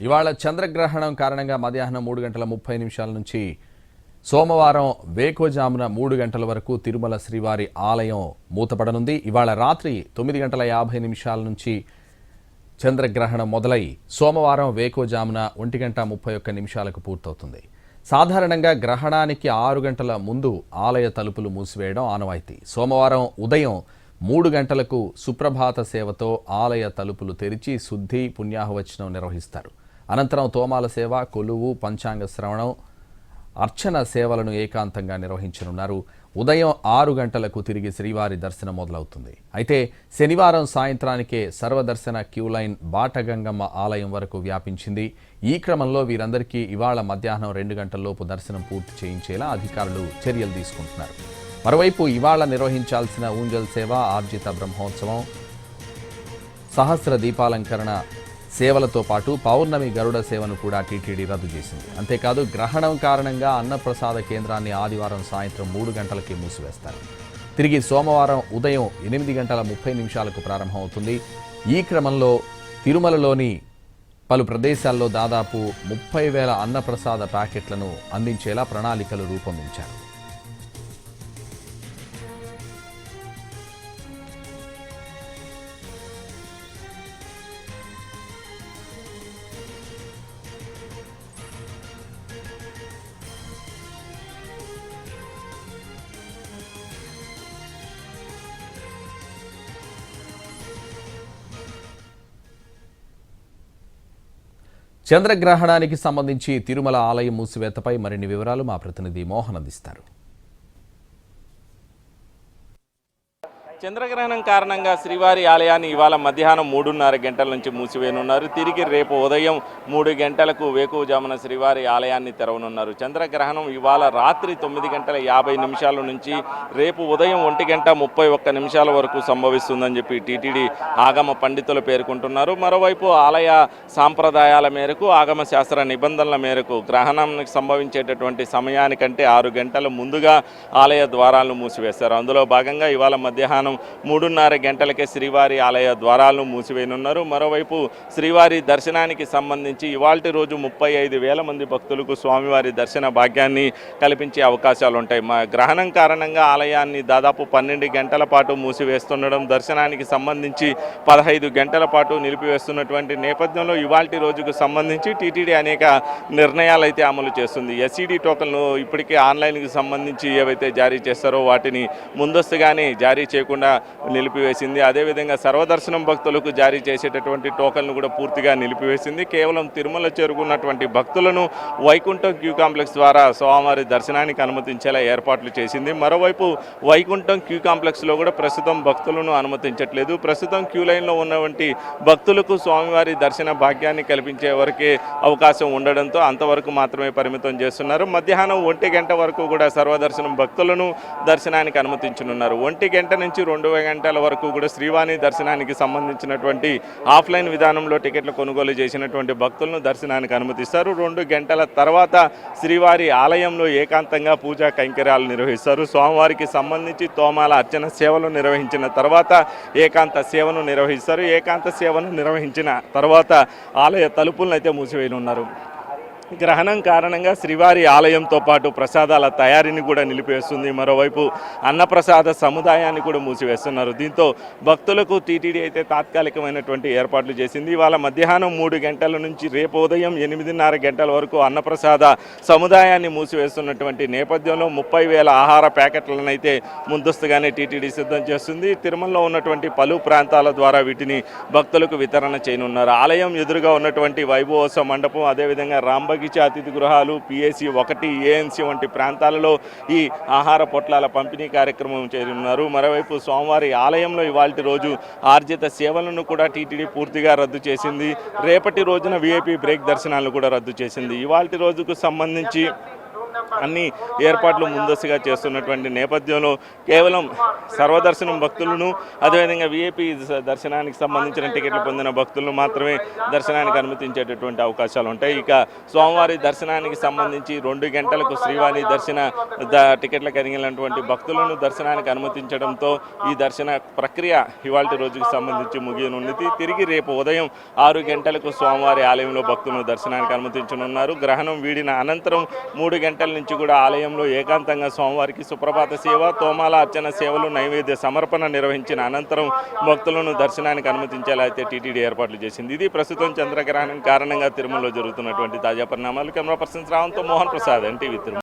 ఇవాళ చంద్రగ్రహణం కారణంగా మధ్యాహ్నం మూడు గంటల ముప్పై నిమిషాల నుంచి సోమవారం వేకోజామున మూడు గంటల వరకు తిరుమల శ్రీవారి ఆలయం మూతపడనుంది. ఇవాళ రాత్రి తొమ్మిది గంటల యాభై నిమిషాల నుంచి చంద్రగ్రహణం మొదలై సోమవారం వేకోజామున ఒంటి గంట ముప్పై ఒక్క నిమిషాలకు పూర్తవుతుంది. సాధారణంగా గ్రహణానికి ఆరు గంటల ముందు ఆలయ తలుపులు మూసివేయడం ఆనవాయితీ. సోమవారం ఉదయం మూడు గంటలకు సుప్రభాత సేవతో ఆలయ తలుపులు తెరిచి శుద్ధి పుణ్యాహవచనం నిర్వహిస్తారు. అనంతరం తోమాల సేవ కొలువు పంచాంగ శ్రవణం అర్చన సేవలను ఏకాంతంగా నిర్వహించనున్నారు. ఉదయం ఆరు గంటలకు తిరిగి శ్రీవారి దర్శనం మొదలవుతుంది. అయితే శనివారం సాయంత్రానికే సర్వదర్శన క్యూ లైన్ బాటగంగమ్మ ఆలయం వరకు వ్యాపించింది. ఈ క్రమంలో వీరందరికీ ఇవాళ మధ్యాహ్నం రెండు గంటల్లోపు దర్శనం పూర్తి చేయించేలా అధికారులు చర్యలు తీసుకుంటున్నారు. మరోవైపు ఇవాళ నిర్వహించాల్సిన ఊంజల్ సేవ ఆర్జిత బ్రహ్మోత్సవం సహస్ర దీపాలంకరణ సేవలతో పాటు పౌర్ణమి గరుడ సేవను కూడా టీటీడీ రద్దు చేసింది. అంతేకాదు గ్రహణం కారణంగా అన్నప్రసాద కేంద్రాన్ని ఆదివారం సాయంత్రం మూడు గంటలకి మూసివేస్తారు. తిరిగి సోమవారం ఉదయం ఎనిమిది గంటల ముప్పై నిమిషాలకు ప్రారంభమవుతుంది. ఈ క్రమంలో తిరుమలలోని పలు ప్రదేశాల్లో దాదాపు ముప్పై వేల అన్నప్రసాద ప్యాకెట్లను అందించేలా ప్రణాళికలు రూపొందించారు. చంద్రగ్రహణానికి సంబంధించి తిరుమల ఆలయం మూసివేతపై మరిన్ని వివరాలు మా ప్రతినిధి మోహన్ అందిస్తారు. చంద్రగ్రహణం కారణంగా శ్రీవారి ఆలయాన్ని ఇవాళ మధ్యాహ్నం మూడున్నర గంటల నుంచి మూసివేయనున్నారు. తిరిగి రేపు ఉదయం మూడు గంటలకు వేకువజామున శ్రీవారి ఆలయాన్ని తెరవనున్నారు. చంద్రగ్రహణం ఇవాళ రాత్రి తొమ్మిది గంటల యాభై నిమిషాల నుంచి రేపు ఉదయం ఒంటి గంట ముప్పై ఒక్క నిమిషాల వరకు సంభవిస్తుందని చెప్పి టీటీడీ ఆగమ పండితులు పేర్కొంటున్నారు. మరోవైపు ఆలయ సాంప్రదాయాల మేరకు ఆగమ శాస్త్ర నిబంధనల మేరకు గ్రహణానికి సంభవించేటటువంటి సమయానికంటే ఆరు గంటల ముందుగా ఆలయ ద్వారాలను మూసివేశారు. అందులో భాగంగా ఇవాళ మధ్యాహ్నం మూడున్నర గంటలకే శ్రీవారి ఆలయ ద్వారాలను మూసివేయనున్నారు. మరోవైపు శ్రీవారి దర్శనానికి సంబంధించి ఇవాల్టి రోజు ముప్పై ఐదు వేల మంది భక్తులకు స్వామివారి దర్శన భాగ్యాన్ని కల్పించే అవకాశాలు ఉంటాయి మా గ్రహణం కారణంగా ఆలయాన్ని దాదాపు పన్నెండు గంటల పాటు మూసివేస్తుండడం దర్శనానికి సంబంధించి పదహైదు గంటల పాటు నిలిపివేస్తున్నటువంటి నేపథ్యంలో ఇవాల్టి రోజుకు సంబంధించి టీటీడీ అనేక నిర్ణయాలు అయితే అమలు చేస్తుంది. ఎస్ఈడి టోకన్లు ఇప్పటికే ఆన్లైన్కి సంబంధించి ఏవైతే జారీ చేస్తారో వాటిని ముందస్తుగానే జారీ చేయకుండా నిలిపివేసింది. అదేవిధంగా సర్వదర్శనం భక్తులకు జారీ చేసేటటువంటి టోకన్లు కూడా పూర్తిగా నిలిపివేసింది. కేవలం తిరుమల చేరుకున్నటువంటి భక్తులను వైకుంఠం క్యూ కాంప్లెక్స్ ద్వారా స్వామివారి దర్శనానికి అనుమతించేలా ఏర్పాట్లు చేసింది. మరోవైపు వైకుంఠం క్యూ కాంప్లెక్స్లో కూడా ప్రస్తుతం భక్తులను అనుమతించట్లేదు. ప్రస్తుతం క్యూ లైన్లో ఉన్నటువంటి భక్తులకు స్వామివారి దర్శన భాగ్యాన్ని కల్పించే వరకే అవకాశం ఉండడంతో అంతవరకు మాత్రమే పరిమితం చేస్తున్నారు. మధ్యాహ్నం ఒంటి గంట వరకు కూడా సర్వదర్శనం భక్తులను దర్శనానికి అనుమతించనున్నారు. ఒంటి గంట నుంచి రెండు గంటల వరకు కూడా శ్రీవాణి దర్శనానికి సంబంధించినటువంటి ఆఫ్లైన్ విధానంలో టికెట్లు కొనుగోలు చేసినటువంటి భక్తులను దర్శనానికి అనుమతిస్తారు. రెండు గంటల తర్వాత శ్రీవారి ఆలయంలో ఏకాంతంగా పూజా కైంకర్యాలు నిర్వహిస్తారు. స్వామివారికి సంబంధించి తోమాల అర్చన సేవలు నిర్వహించిన తర్వాత ఏకాంత సేవను నిర్వహిస్తారు. ఏకాంత సేవను నిర్వహించిన తర్వాత ఆలయ తలుపులను అయితే మూసివేయనున్నారు. గ్రహణం కారణంగా శ్రీవారి ఆలయంతో పాటు ప్రసాదాల తయారీని కూడా నిలిపివేస్తుంది. మరోవైపు అన్నప్రసాద సముదాయాన్ని కూడా మూసివేస్తున్నారు. దీంతో భక్తులకు టీటీడీ అయితే తాత్కాలికమైనటువంటి ఏర్పాట్లు చేసింది. ఇవాళ మధ్యాహ్నం మూడు గంటల నుంచి రేపు ఉదయం ఎనిమిదిన్నర గంటల వరకు అన్నప్రసాద సముదాయాన్ని మూసివేస్తున్నటువంటి నేపథ్యంలో ముప్పై వేల ఆహార ప్యాకెట్లను అయితే ముందస్తుగానే టీటీడీ సిద్ధం చేస్తుంది. తిరుమలలో ఉన్నటువంటి పలు ప్రాంతాల ద్వారా వీటిని భక్తులకు వితరణ చేయనున్నారు. ఆలయం ఎదురుగా ఉన్నటువంటి వైభవోత్సవ మండపం అదేవిధంగా అతిథి గృహాలు పిఏసి ఒకటి ఏఎన్సీ వంటి ప్రాంతాలలో ఈ ఆహార పొట్లాల పంపిణీ కార్యక్రమం చేరున్నారు మరోవైపు సోమవారి ఆలయంలో ఇవాళ రోజు ఆర్జిత సేవలను కూడా టీటీడీ పూర్తిగా రద్దు చేసింది. రేపటి రోజున విఐపీ బ్రేక్ దర్శనాలను కూడా రద్దు చేసింది. ఇవాళ రోజుకు సంబంధించి అన్ని ఏర్పాట్లు ముందస్తుగా చేస్తున్నటువంటి నేపథ్యంలో కేవలం సర్వదర్శనం భక్తులను అదేవిధంగా విఐపి దర్శనానికి సంబంధించిన టికెట్లు పొందిన భక్తులను మాత్రమే దర్శనానికి అనుమతించేటటువంటి అవకాశాలు ఉంటాయి. ఇక స్వామివారి దర్శనానికి సంబంధించి రెండు గంటలకు శ్రీవారి దర్శన టికెట్లు కలిగినటువంటి భక్తులను దర్శనానికి అనుమతించడంతో ఈ దర్శన ప్రక్రియ ఇవాళ రోజుకి సంబంధించి ముగియనున్నది తిరిగి రేపు ఉదయం ఆరు గంటలకు స్వామివారి ఆలయంలో భక్తులను దర్శనానికి అనుమతించనున్నారు. గ్రహణం వీడిన అనంతరం మూడు గంటల నుంచి కూడా ఆలయంలో ఏకాంతంగా స్వామివారికి సుప్రభాత సేవ తోమాల అర్చన సేవలు నైవేద్య సమర్పణ నిర్వహించిన అనంతరం భక్తులను దర్శనానికి అనుమతించేలా అయితే టీటీడీ ఏర్పాట్లు చేసింది. ఇది ప్రస్తుతం చంద్రగ్రహణం కారణంగా తిరుమలలో జరుగుతున్నటువంటి తాజా పరిణామాలు. కెమెరా పర్సన్స్ రావంతో మోహన్ ప్రసాద్ ఎన్టీవీ తిరుమల.